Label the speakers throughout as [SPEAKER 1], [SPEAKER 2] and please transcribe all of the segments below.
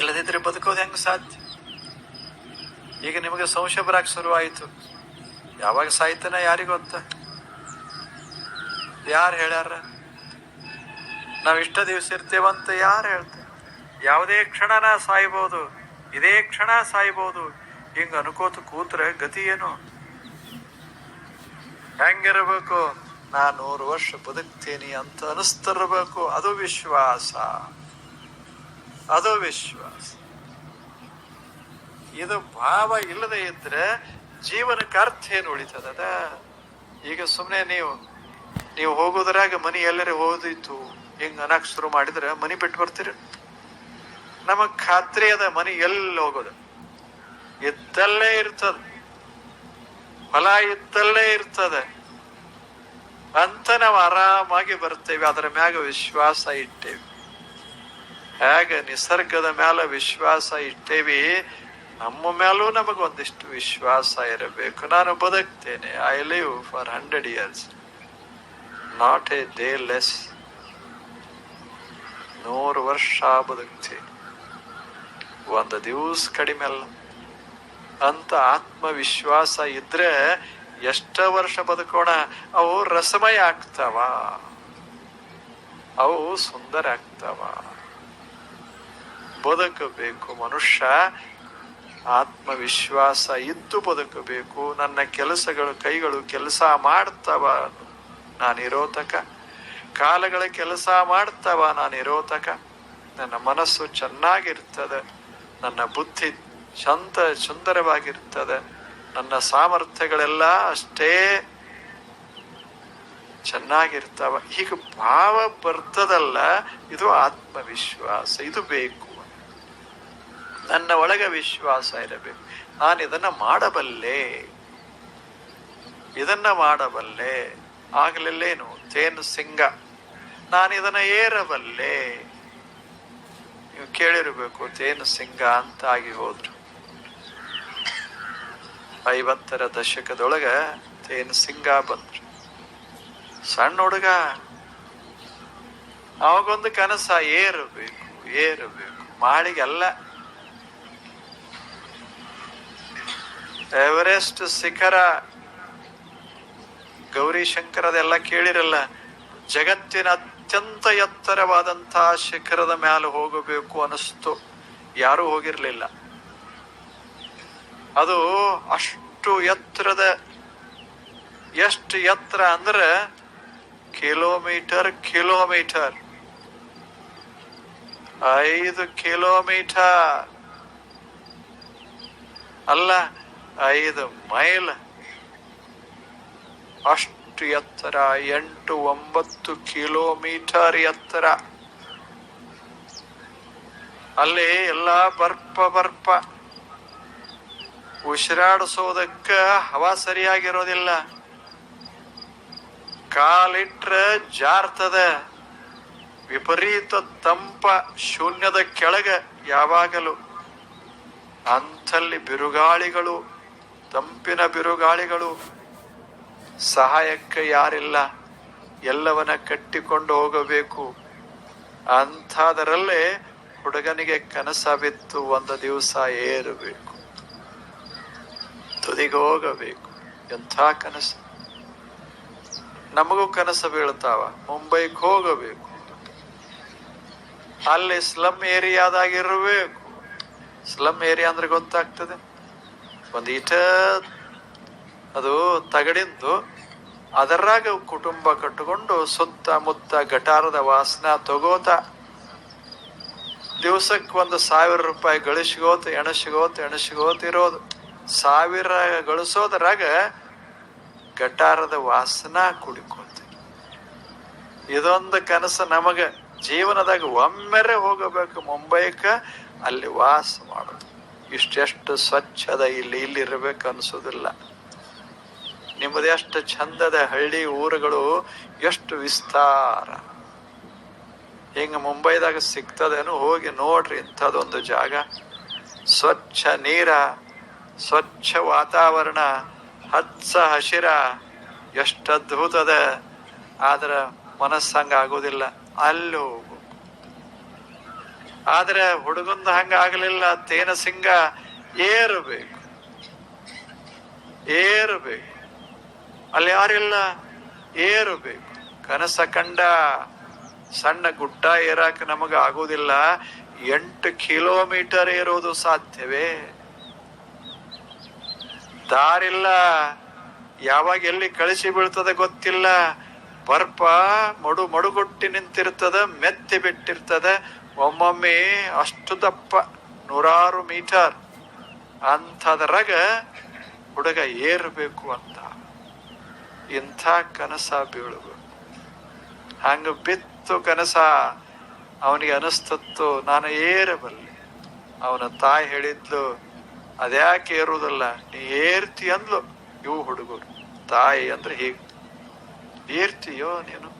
[SPEAKER 1] ಇಲ್ಲದಿದ್ರೆ ಬದುಕೋದು ಹೆಂಗೆ ಸಾಧ್ಯ? ಈಗ ನಿಮಗೆ ಸಂಶಯ ಬರಕ್ಕೆ ಶುರು ಆಯ್ತು ಯಾವಾಗ ಸಾಯ್ತಾನ ಯಾರಿಗೊತ್ತ ಯಾರು ಹೇಳ್ಯಾರ? ನಾವು ಇಷ್ಟ ದಿವಸ ಇರ್ತೇವಂತ ಯಾರು ಹೇಳ್ತಾರೆ? ಯಾವುದೇ ಕ್ಷಣನ ಸಾಯ್ಬೋದು, ಇದೇ ಕ್ಷಣ ಸಾಯ್ಬೋದು. ಹಿಂಗೆ ಅನ್ಕೋತ ಕೂತ್ರೆ ಗತಿ ಏನು? ಹೆಂಗಿರಬೇಕು? ನಾ ನೂರು ವರ್ಷ ಬದುಕ್ತೀನಿ ಅಂತ ಅನಿಸ್ತಿರ್ಬೇಕು. ಅದು ವಿಶ್ವಾಸ. ಅದು ವಿಶ್ವಾಸ. ಇದು ಭಾವ ಇಲ್ಲದೆ ಇದ್ರೆ ಜೀವನಕ್ಕೆ ಅರ್ಥ ಏನು ಉಳಿತದ? ಈಗ ಸುಮ್ಮನೆ ನೀವು ನೀವು ಹೋಗೋದ್ರಾಗ ಮನಿ ಎಲ್ಲರೂ ಹೋದಿತ್ತು ಹಿಂಗ ಅನಾಕ್ ಶುರು ಮಾಡಿದ್ರೆ ಮನಿ ಬಿಟ್ಟು ಬರ್ತೀರಿ? ನಮಗ್ ಖಾತ್ರಿ ಅದ ಮನಿ ಎಲ್ಲಿ ಹೋಗೋದು? ಇದ್ದಲ್ಲೇ ಇರ್ತದ. ಹೊಲ ಇದ್ದಲ್ಲೇ ಇರ್ತದೆ. ಅಂತ ನಾವು ಆರಾಮಾಗಿ ಬರ್ತೇವೆ, ಅದರ ಮ್ಯಾಗ ವಿಶ್ವಾಸ ಇಟ್ಟೇವಿ. ಹೇಗೆ ನಿಸರ್ಗದ ಮ್ಯಾಲ ವಿಶ್ವಾಸ ಇಟ್ಟೇವಿ, ನಮ್ಮ ಮೇಲೂ ನಮಗೊಂದಿಷ್ಟು ವಿಶ್ವಾಸ ಇರಬೇಕು. ನಾನು ಬದುಕ್ತೇನೆ I live for hundred years not a day less ನೂರು ವರ್ಷ ಬದುಕ್ತೀನಿ. ಒಂದು ದಿವಸ ಕಡಿಮೆ ಅಲ್ಲ. ಅಂತ ಆತ್ಮವಿಶ್ವಾಸ ಇದ್ರೆ ಎಷ್ಟ ವರ್ಷ ಬದುಕೋಣ? ಅವು ರಸಮಯ ಆಗ್ತಾವ. ಅವು ಸುಂದರ ಆಗ್ತಾವ. ಬದುಕಬೇಕು ಮನುಷ್ಯ. ಆತ್ಮವಿಶ್ವಾಸ ಇದ್ದು ಬದುಕಬೇಕು. ನನ್ನ ಕೆಲಸಗಳು, ಕೈಗಳು ಕೆಲಸ ಮಾಡ್ತವ ನಾನಿರೋ ತಕ. ಕಾಲಗಳ ಕೆಲಸ ಮಾಡ್ತವ ನಾನಿರೋ ತಕ. ನನ್ನ ಮನಸ್ಸು ಚೆನ್ನಾಗಿರ್ತದೆ. ನನ್ನ ಬುದ್ಧಿ ಶಾಂತ, ಸುಂದರವಾಗಿರ್ತದೆ. ನನ್ನ ಸಾಮರ್ಥ್ಯಗಳೆಲ್ಲ ಅಷ್ಟೇ ಚೆನ್ನಾಗಿರ್ತಾವ. ಈಗ ಭಾವ ಬರ್ತದಲ್ಲ, ಇದು ಆತ್ಮವಿಶ್ವಾಸ. ಇದು ಬೇಕು. ನನ್ನ ಒಳಗೆ ವಿಶ್ವಾಸ ಇರಬೇಕು. ನಾನು ಇದನ್ನ ಮಾಡಬಲ್ಲೆ. ಇದನ್ನ ಮಾಡಬಲ್ಲೆ. ಆಗಲಿಲ್ಲೇನು? ತೇನು ಸಿಂಗ. ನಾನು ಇದನ್ನ ಏರಬಲ್ಲೆ. ನೀವು ಕೇಳಿರಬೇಕು, ತೇನು ಸಿಂಗ ಅಂತ ಆಗಿ ಹೋದ್ರು. ಐವತ್ತರ ದಶಕದೊಳಗೆ ತೇನು ಸಿಂಗ ಬಂದ್ರು. ಸಣ್ಣ ಹುಡುಗ. ಅವಾಗೊಂದು ಕನಸ ಏರಬೇಕು ಏರಬೇಕು. ಮಾಡಿಗೆಲ್ಲ ಎವರೆಸ್ಟ್ ಶಿಖರ ಗೌರಿ ಶಂಕರದೆಲ್ಲ ಕೇಳಿರಲ್ಲ. ಜಗತ್ತಿನ ಅತ್ಯಂತ ಎತ್ತರವಾದಂತಹ ಶಿಖರದ ಮೇಲೆ ಹೋಗಬೇಕು ಅನಿಸ್ತು ಯಾರೂ ಹೋಗಿರಲಿಲ್ಲ. ಅದು ಅಷ್ಟು ಎತ್ತರದ, ಎಷ್ಟು ಎತ್ತರ ಅಂದ್ರೆ ಕಿಲೋಮೀಟರ್ ಕಿಲೋಮೀಟರ್. ಐದು ಕಿಲೋಮೀಟರ್. ಅಲ್ಲ ಐದು ಮೈಲ್. ಅಷ್ಟು ಎತ್ತರ, ಎಂಟು ಒಂಬತ್ತು ಕಿಲೋಮೀಟರ್ ಎತ್ತರ. ಅಲ್ಲಿ ಎಲ್ಲ ಬರ್ಪ ಬರ್ಪ. ಉಸಿರಾಡಿಸೋದಕ್ಕ ಹವಾ ಸರಿಯಾಗಿರೋದಿಲ್ಲ. ಕಾಲಿಟ್ರ ಜಾರ್ತದ. ವಿಪರೀತ ತಂಪ ಶೂನ್ಯದ ಕೆಳಗೆ ಯಾವಾಗಲೂ. ಅಂಥಲ್ಲಿ ಬಿರುಗಾಳಿಗಳು ತಂಪಿನ ಬಿರುಗಾಳಿಗಳು ಸಹಾಯಕ್ಕೆ ಯಾರಿಲ್ಲ, ಎಲ್ಲವನ್ನ ಕಟ್ಟಿಕೊಂಡು ಹೋಗಬೇಕು. ಅಂಥದರಲ್ಲೇ ಹುಡುಗನಿಗೆ ಕನಸ ಬಿತ್ತು, ಒಂದು ದಿವಸ ಏರಬೇಕು. ತುದಿಗೆ ಹೋಗಬೇಕು. ಎಂಥ ಕನಸು? ನಮಗೂ ಕನಸು ಬೀಳ್ತಾವ. ಮುಂಬೈಗೆ ಹೋಗಬೇಕು. ಅಲ್ಲಿ ಸ್ಲಮ್ ಏರಿಯಾದಾಗಿರಬೇಕು. ಸ್ಲಮ್ ಏರಿಯಾ ಅಂದ್ರೆ ಗೊತ್ತಾಗ್ತದೆ? ಒಂದು ಈಟ ಅದು ತಗಡಿಂದು ಅದರಾಗ ಕುಟುಂಬ ಕಟ್ಟಿಕೊಂಡು ಸುತ್ತಮುತ್ತ ಗಟಾರದ ವಾಸನ ತಗೋತ ದಿವಸಕ್ಕೆ ಒಂದು ಸಾವಿರ ರೂಪಾಯಿ ಗಳಿಸ್ಕೋತ ಎಣಸ್ಕೋತ ಎಣಸ್ಕೋತ ಇರೋದು. ಸಾವಿರ ಗಳಿಸೋದ್ರಾಗ ಗಟಾರದ ವಾಸನ ಕುಡಿಕೋತ ಇದೊಂದು ಕನಸು ನಮಗೆ. ಜೀವನದಾಗ ಒಮ್ಮೆರೆ ಹೋಗಬೇಕು ಮುಂಬೈಕ, ಅಲ್ಲಿ ವಾಸ ಮಾಡೋದು. ಇಷ್ಟೆಷ್ಟು ಸ್ವಚ್ಛದ ಇಲ್ಲಿ ಇಲ್ಲಿ ಇರ್ಬೇಕು ಅನ್ಸೋದಿಲ್ಲ ನಿಮ್ಮದು ಎಷ್ಟು ಚಂದದ ಹಳ್ಳಿ ಊರುಗಳು ಎಷ್ಟು ವಿಸ್ತಾರ. ಹಿಂಗೆ ಮುಂಬೈದಾಗ ಸಿಗ್ತದೇನು ಹೋಗಿ ನೋಡ್ರಿ ಇಂಥದೊಂದು ಜಾಗ. ಸ್ವಚ್ಛ ನೀರ, ಸ್ವಚ್ಛ ವಾತಾವರಣ, ಹಚ್ಚ ಹಸಿರ ಎಷ್ಟು ಅದ್ಭುತದ ಆದ್ರೆ ಮನಸ್ಸಂಗ ಆಗೋದಿಲ್ಲ. ಅಲ್ಲೂ ಆದ್ರೆ ಹುಡುಗಂದ ಹಂಗ ಆಗಲಿಲ್ಲ ತೇನ ಸಿಂಗ ಏರಬೇಕು. ಏರಬೇಕು. ಅಲ್ಲಿ ಯಾರಿಲ್ಲ? ಏರಬೇಕು. ಕನಸ ಕಂಡ ಸಣ್ಣ ಗುಡ್ಡ ಏರಾಕ ನಮಗ ಆಗೋದಿಲ್ಲ. ಎಂಟು ಕಿಲೋಮೀಟರ್ ಏರೋದು ಸಾಧ್ಯವೇ? ದಾರಿಲ್ಲ. ಯಾವಾಗ ಎಲ್ಲಿ ಕಳಿಸಿ ಬೀಳ್ತದ ಗೊತ್ತಿಲ್ಲ. ಬರ್ಪ ಮಡು ಮಡುಗೊಟ್ಟಿ ನಿಂತಿರ್ತದ, ಮೆತ್ತಿ ಬಿಟ್ಟಿರ್ತದ. ಒಮ್ಮೊಮ್ಮೆ ಅಷ್ಟು ದಪ್ಪ, ನೂರಾರು ಮೀಟರ್ ಅಂಥದ್ರಾಗ ಹುಡುಗ ಏರಬೇಕು ಅಂತ. ಇಂಥ ಕನಸ ಬೀಳು ಹಂಗೆ ಬಿತ್ತು ಕನಸ ಅವನಿಗೆ ಅನಿಸ್ತತ್ತು, ನಾನು ಏರಬಲ್ಲೆ. ಅವನ ತಾಯಿ ಹೇಳಿದ್ಲು, ಅದ್ಯಾಕೆ ಏರುವುದಲ್ಲ, ನೀ ಏರ್ತಿ ಅಂದ್ಲು, ಇವು ಹುಡುಗರು. ತಾಯಿ ಅಂದ್ರೆ ಹೀಗೆ, ಏರ್ತೀಯೋ ನೀನು?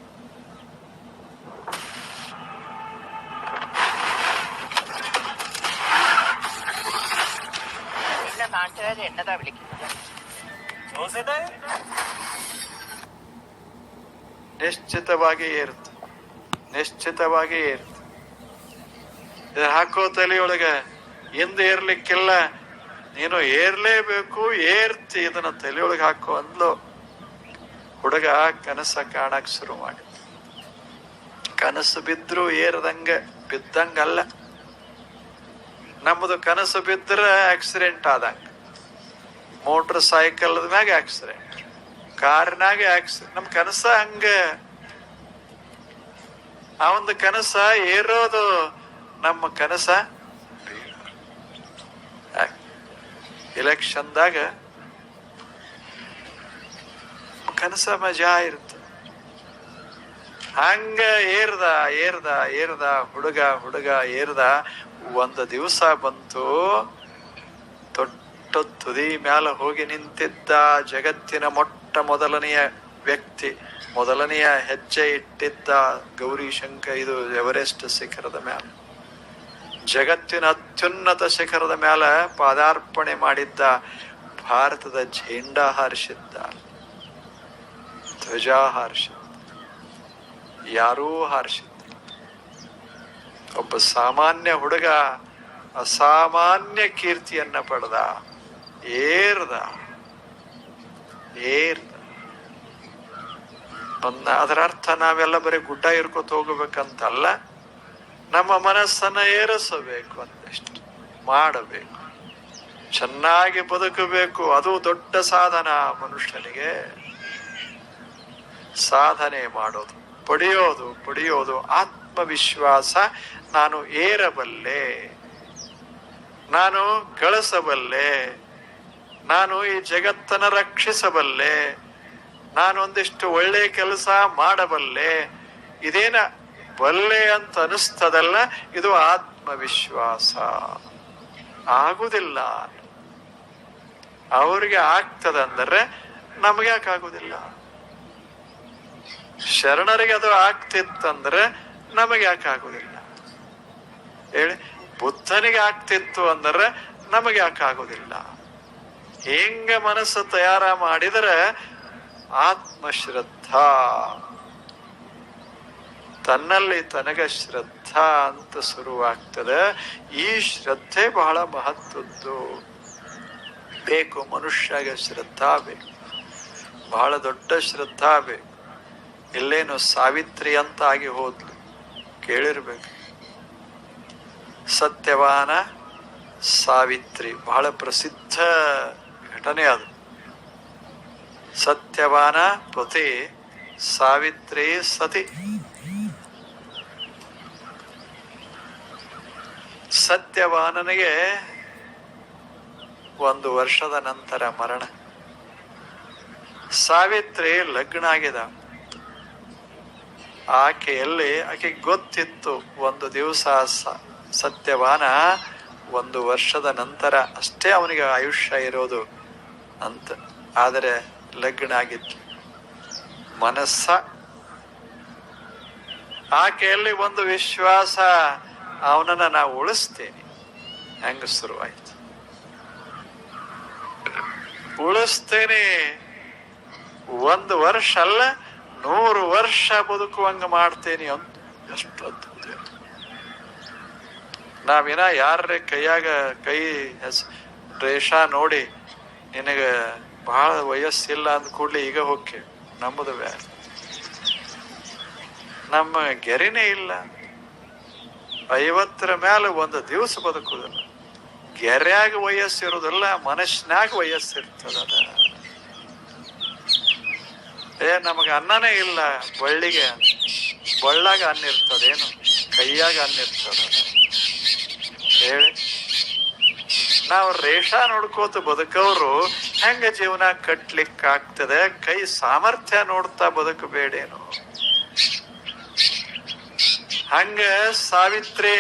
[SPEAKER 2] നിങ്ങളുടെ നാട്ടുകാർ എന്നതാ വിളിക്കുന്നത്
[SPEAKER 1] ನಿಶ್ಚಿತವಾಗಿ ಏರುತ್ತೆ ನಿಶ್ಚಿತವಾಗಿ ಏರುತ್ತೆ ಇದು ಹಾಕೋ ತಲೆಯೊಳಗ ಹಿಂದೆ ಏರ್ಲಿಕ್ಕಿಲ್ಲ ನೀನು ಏರ್ಲೇಬೇಕು ಏರ್ತಿ ಇದನ್ನ ತಲೆಯೊಳಗೆ ಹಾಕೋ ಅಂದ್ಲು ಹುಡುಗ ಕನಸ ಕಾಣಕ್ ಶುರು ಮಾಡಿ ಕನಸು ಬಿದ್ರು ಏರದಂಗ ಬಿದ್ದಂಗಲ್ಲ ನಮ್ಮದು ಕನಸು ಬಿದ್ದರೆ ಆಕ್ಸಿಡೆಂಟ್ ಆದಂಗ. ಮೋಟ್ರ್ ಸೈಕಲ್ ಮ್ಯಾಗ ಆಕ್ಸಿಡೆಂಟ್ ಕಾರಿನಾಗ ಆಕ್ಸಿಡೆಂಟ್ ನಮ್ಮ ಕನಸ ಹಂಗ. ಆ ಒಂದು ಕನಸ ಏರೋದು ನಮ್ಮ ಕನಸ. ಎಲೆಕ್ಷನ್ದಾಗ ಕನಸ ಮಜಾ ಇರುತ್ತೆ. ಹಂಗ ಏರ್ದ ಏರ್ದ ಏರ್ದ, ಹುಡುಗ ಹುಡುಗ ಏರ್ದ. ಒಂದು ದಿವಸ ಬಂತು, ದೊಡ್ಡ ತುದಿ ಮ್ಯಾಲ ಹೋಗಿ ನಿಂತಿದ್ದ ಜಗತ್ತಿನ ಮೊಟ್ಟ ಮೊದಲನೆಯ ವ್ಯಕ್ತಿ, ಮೊದಲನೆಯ ಹೆಜ್ಜೆ ಇಟ್ಟಿದ್ದ ಗೌರಿ ಶಂಕ ಇದು ಎವರೆಸ್ಟ್ ಶಿಖರದ ಮ್ಯಾಲ. ಜಗತ್ತಿನ ಅತ್ಯುನ್ನತ ಶಿಖರದ ಮ್ಯಾಲ ಪಾದಾರ್ಪಣೆ ಮಾಡಿದ್ದ ಭಾರತದ ಝೇಂಡಾ ಹಾರಿಸಿದ್ದ. ಧ್ವಜ ಹಾರಿಸಿದ್ದ. ಯಾರೂ ಹಾರಿಸಿದ್ರು ಒಬ್ಬ ಸಾಮಾನ್ಯ ಹುಡುಗ ಅಸಾಮಾನ್ಯ ಕೀರ್ತಿಯನ್ನ ಪಡೆದ. ಏರ್ದ. ಏರ್ದ. ಒಂದ ಅದರ ಅರ್ಥ ನಾವೆಲ್ಲ ಬರೀ ಗುಡ್ಡ ಇರ್ಕೋತ ಹೋಗಬೇಕಂತಲ್ಲ, ನಮ್ಮ ಮನಸ್ಸನ್ನ ಏರಿಸಬೇಕು ಅಂದಷ್ಟು. ಮಾಡಬೇಕು. ಚೆನ್ನಾಗಿ ಬದುಕಬೇಕು. ಅದು ದೊಡ್ಡ ಸಾಧನ ಮನುಷ್ಯನಿಗೆ. ಸಾಧನೆ ಮಾಡೋದು. ಪಡೆಯೋದು ಪಡೆಯೋದು ಆತ್ಮವಿಶ್ವಾಸ ನಾನು ಏರಬಲ್ಲೆ, ನಾನು ಗಳಿಸಬಲ್ಲೆ, ನಾನು ಈ ಜಗತ್ತನ್ನ ರಕ್ಷಿಸಬಲ್ಲೆ, ನಾನು ಒಂದಿಷ್ಟು ಒಳ್ಳೆ ಕೆಲಸ ಮಾಡಬಲ್ಲೆ, ಇದೇನ ಬಲ್ಲೆ ಅಂತ ಅನಿಸ್ತದಲ್ಲ ಇದು ಆತ್ಮವಿಶ್ವಾಸ. ಆಗುದಿಲ್ಲ. ಅವ್ರಿಗೆ ಆಗ್ತದಂದ್ರೆ ನಮ್ಗೆ ಯಾಕೆ ಆಗುದಿಲ್ಲ. ಶರಣರಿಗೆ ಅದು ಆಗ್ತಿತ್ತಂದ್ರೆ ನಮಗೆ ಯಾಕೆ ಆಗುದಿಲ್ಲ? ಹೇಳಿ, ಬುದ್ಧನಿಗೆ ಆಗ್ತಿತ್ತು ಅಂದ್ರೆ ನಮಗೆ ಯಾಕೆ ಆಗುದಿಲ್ಲ? ಹೆಂಗ ಮನಸ್ಸು ತಯಾರ ಮಾಡಿದರೆ ಆತ್ಮಶ್ರದ್ಧಾ, ತನ್ನಲ್ಲಿ ತನಗ ಶ್ರದ್ಧಾ ಅಂತ ಶುರುವಾಗ್ತದೆ. ಈ ಶ್ರದ್ಧೆ ಬಹಳ ಮಹತ್ವದ್ದು. ಬೇಕು ಮನುಷ್ಯಗೆ ಶ್ರದ್ಧಾ ಬೇಕು. ಬಹಳ ದೊಡ್ಡ ಶ್ರದ್ಧಾ ಬೇಕು. ಇಲ್ಲೇನು ಸಾವಿತ್ರಿ ಅಂತ ಆಗಿ ಹೋದ್ಲು. ಕೇಳಿರ್ಬೇಕು. ಸತ್ಯವಾನ ಸಾವಿತ್ರಿ. ಬಹಳ ಪ್ರಸಿದ್ಧ ಘಟನೆ ಅದು. ಸತ್ಯವಾನ ಪತಿ ಸಾವಿತ್ರಿ ಸತಿ. ಸತ್ಯವಾನನಿಗೆ ಒಂದು ವರ್ಷದ ನಂತರ ಮರಣ. ಸಾವಿತ್ರಿ ಲಗ್ನ ಆಗಿದೆ ಆಕೆಯಲ್ಲಿ ಆಕೆ ಗೊತ್ತಿತ್ತು, ಒಂದು ದಿವಸ ಸತ್ಯವಾನ ಒಂದು ವರ್ಷದ ನಂತರ ಅಷ್ಟೇ ಅವನಿಗೆ ಆಯುಷ್ಯ ಇರೋದು ಅಂತ, ಆದರೆ ಲಗ್ನ ಆಗಿತ್ತು. ಮನಸ್ಸ. ಆಕೆಯಲ್ಲಿ ಒಂದು ವಿಶ್ವಾಸ, ಅವನನ್ನ ನಾವು ಉಳಿಸ್ತೇನೆ. ಹೆಂಗ ಶುರುವಾಯ್ತು. ಉಳಿಸ್ತೇನೆ. ಒಂದು ವರ್ಷ ಅಲ್ಲ ನೂರು ವರ್ಷ ಬದುಕುವಂಗ ಮಾಡ್ತೇನೆ ಅಂತ. ಎಷ್ಟು ಅದ್ಭುತ. ನಾವಿನ ಯಾರ ಕೈಯಾಗ ಕೈ ರೇಷಾ ನೋಡಿ ನಿನಗೆ ಬಹಳ ವಯಸ್ಸಿಲ್ಲ ಅಂದ ಕೂಡ್ಲಿ ಈಗ ಹೋಗಿ ನಮ್ಮದು ಬೇರೆ ನಮ್ಮ ಗೆರೆನೇ ಇಲ್ಲ. ಐವತ್ತರ ಮೇಲೆ ಒಂದು ದಿವಸ ಬದುಕುದಿಲ್ಲ. ಗೆರ್ಯಾಗ ವಯಸ್ಸಿರೋದಿಲ್ಲ ಮನಸ್ಸಿನಾಗ ವಯಸ್ಸಿರ್ತದ ಏ, ನಮಗೆ ಅನ್ನನೇ ಇಲ್ಲ ಬಳ್ಳಿಗೆ. ಬಳ್ಳಾಗ ಅನ್ನ ಇರ್ತದೇನು ಕೈಯಾಗ ಇರ್ತದ. ಹೇಳಿ. ನಾವು ರೇಷಾ ನೋಡ್ಕೋತ ಬದುಕವ್ರು ಹೆಂಗ ಜೀವನ ಕಟ್ಲಿಕ್ಕೆ ಆಗ್ತದೆ ಕೈ ಸಾಮರ್ಥ್ಯ ನೋಡ್ತಾ ಬದುಕಬೇಡೇನು. ಹಂಗ ಸಾವಿತ್ರಿ,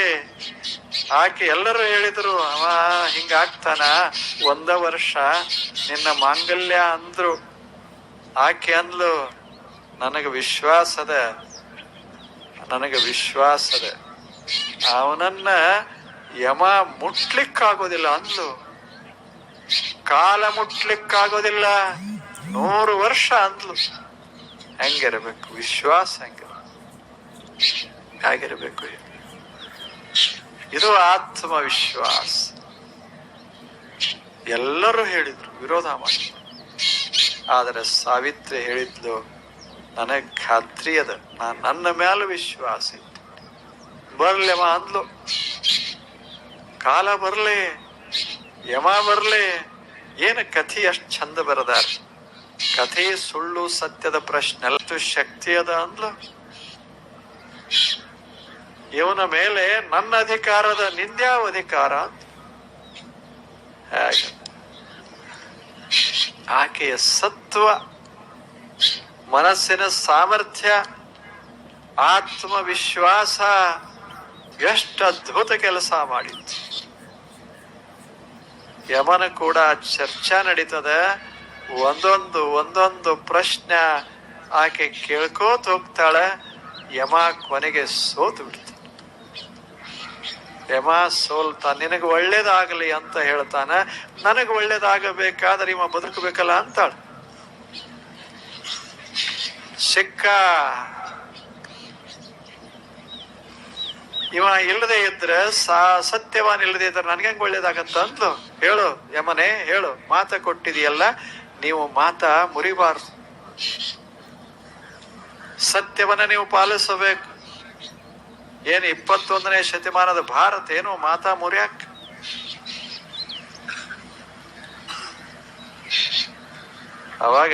[SPEAKER 1] ಆಕೆ ಎಲ್ಲರೂ ಹೇಳಿದ್ರು, ಅವ ಹಿಂಗಾಗ್ತಾನ? ಒಂದ ವರ್ಷ ನಿನ್ನ ಮಾಂಗಲ್ಯ ಅಂದ್ರು. ಆಕೆ ಅಂದ್ಲು, ನನಗ ವಿಶ್ವಾಸದ ನನಗೆ ವಿಶ್ವಾಸದ ಅವನನ್ನ ಯಮ ಮುಟ್ಲಿಕ್ಕಾಗೋದಿಲ್ಲ ಅಂದ್ಲು. ಕಾಲ ಮುಟ್ಲಿಕ್ಕಾಗೋದಿಲ್ಲ. ನೂರು ವರ್ಷ ಅಂದ್ಲು. ಹೆಂಗಿರಬೇಕು? ವಿಶ್ವಾಸ ಹೆಂಗಿರ ಹೇಗಿರಬೇಕು? ಇದು ಆತ್ಮವಿಶ್ವಾಸ. ಎಲ್ಲರೂ ಹೇಳಿದ್ರು, ವಿರೋಧ ಮಾಡಿ ಆದರೆ ಸಾವಿತ್ರಿ ಹೇಳಿದ್ಲು ನನಗೆ ಖಾತ್ರಿ ಅದ. ನಾನು ನನ್ನ ಮೇಲೆ ವಿಶ್ವಾಸ ಇತ್ತು ಬರ್ಲೆಮ ಅಂದ್ಲು. ಕಾಲ ಬರ್ಲಿ, ಯಮ ಬರ್ಲಿ, ಏನು ಕಥೆ ಅಷ್ಟು ಚಂದ ಬರದಾರ. ಕಥೆ ಸುಳ್ಳು ಸತ್ಯದ ಪ್ರಶ್ನೆ ಶಕ್ತಿ ಅದ ಅಂದ್ಲು. ಇವನ ಮೇಲೆ ನನ್ನ ಅಧಿಕಾರದ ನಿಂದ್ಯಾವ ಅಧಿಕಾರ ಅಂತ ಹಾಗೆ. ಆಕೆಯ ಸತ್ವ, ಮನಸ್ಸಿನ ಸಾಮರ್ಥ್ಯ, ಆತ್ಮವಿಶ್ವಾಸ ಎಷ್ಟು ಅದ್ಭುತ ಕೆಲಸ ಮಾಡಿತ್ತು. ಯಮನ ಕೂಡ ಚರ್ಚಾ ನಡೀತದ. ಒಂದೊಂದು ಒಂದೊಂದು ಪ್ರಶ್ನೆ ಆಕೆ ಕೇಳ್ಕೋತ ಹೋಗ್ತಾಳೆ. ಯಮ ಕೊನೆಗೆ ಸೋತು ಬಿಡ್ತಾನೆ ಯಮ ಸೋಲ್ತಾ, ನಿನಗೆ ಒಳ್ಳೇದಾಗಲಿ ಅಂತ ಹೇಳ್ತಾನೆ. ನನಗೆ ಒಳ್ಳೇದಾಗಬೇಕಾದ್ರೆ ಇವ ಬದುಕಬೇಕಲ್ಲ ಅಂತಾಳ. ಸಿಕ್ಕ, ಇವ ಇಲ್ಲದೆ ಇದ್ರೆ ಸಾ, ಸತ್ಯವಾನ್ ಇಲ್ಲದೆ ಇದ್ರೆ ನನ್ಗೆ ಹೆಂಗ್ ಒಳ್ಳೇದಾಗತ್ತ ಅಂದ್ಲು. ಹೇಳು ಯಮನೆ, ಹೇಳು. ಮಾತ ಕೊಟ್ಟಿದೆಯಲ್ಲ, ನೀವು ಮಾತ ಮುರಿಬಾರ್ದು. ಸತ್ಯವನ್ನ ನೀವು ಪಾಲಿಸಬೇಕು. ಏನು ಇಪ್ಪತ್ತೊಂದನೇ ಶತಮಾನದ ಭಾರತ ಏನು ಮಾತಾ ಮುರ್ಯಾಕ್? ಅವಾಗ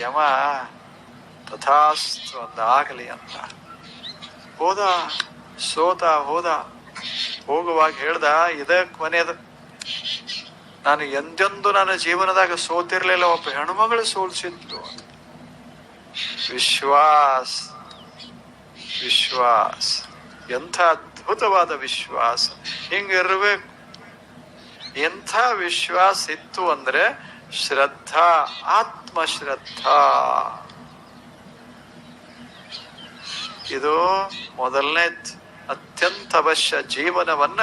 [SPEAKER 1] ಯಮ ತಥಾಸ್ತು ಅಂದ, ಆಗಲಿ ಅಂತ. ಹೋದ, ಸೋತ, ಹೋದ. ಹೋಗುವಾಗ ಹೇಳ್ದ ಇದ ಕೊನೆಯದು ನಾನು ಎಂದೆಂದು ನನ್ನ ಜೀವನದಾಗ ಸೋತಿರ್ಲಿಲ್ಲ, ಒಬ್ಬ ಹೆಣ್ಮಗಳು ಸೋಲ್ಸಿದ್ಲು. ವಿಶ್ವಾಸ್, ವಿಶ್ವಾಸ. ಎಂಥ ಅದ್ಭುತವಾದ ವಿಶ್ವಾಸ. ಹಿಂಗಿರ್ಬೇಕು ಎಂಥ ವಿಶ್ವಾಸ ಇತ್ತು ಅಂದ್ರೆ ಶ್ರದ್ಧಾ, ಆತ್ಮಶ್ರದ್ಧಾ. ಇದು ಮೊದಲನೇ ಅತ್ಯಂತ ಅವಶ್ಯ ಜೀವನವನ್ನ